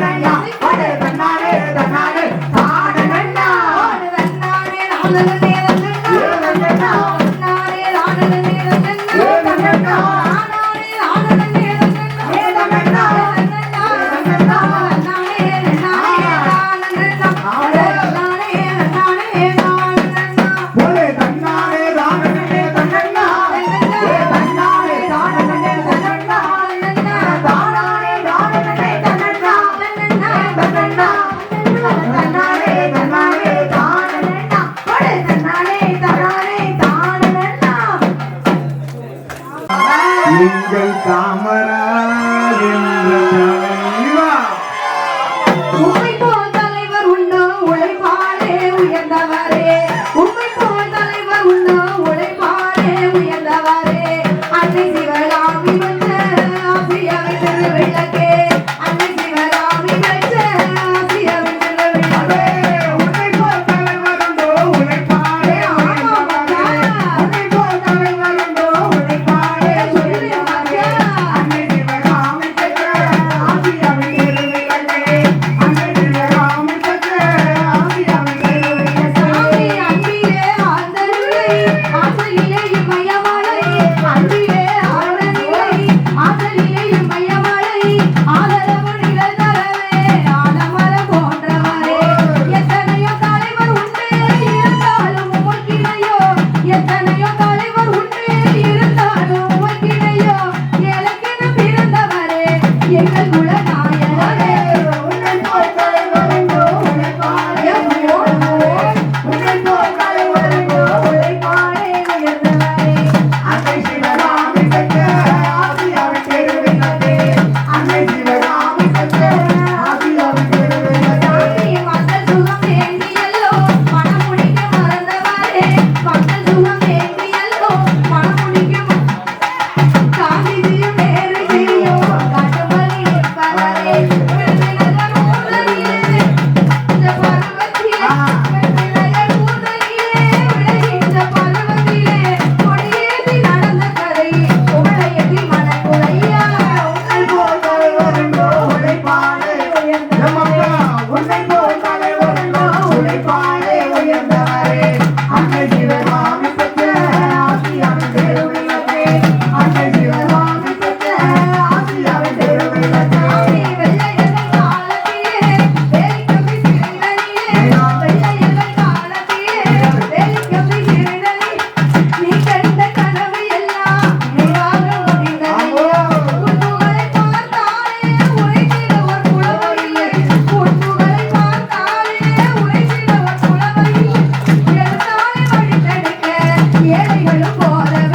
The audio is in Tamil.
Đồ. எங்கள் காமராஜ் என்ற தலைவா ஏழைகளும் போதவில்லை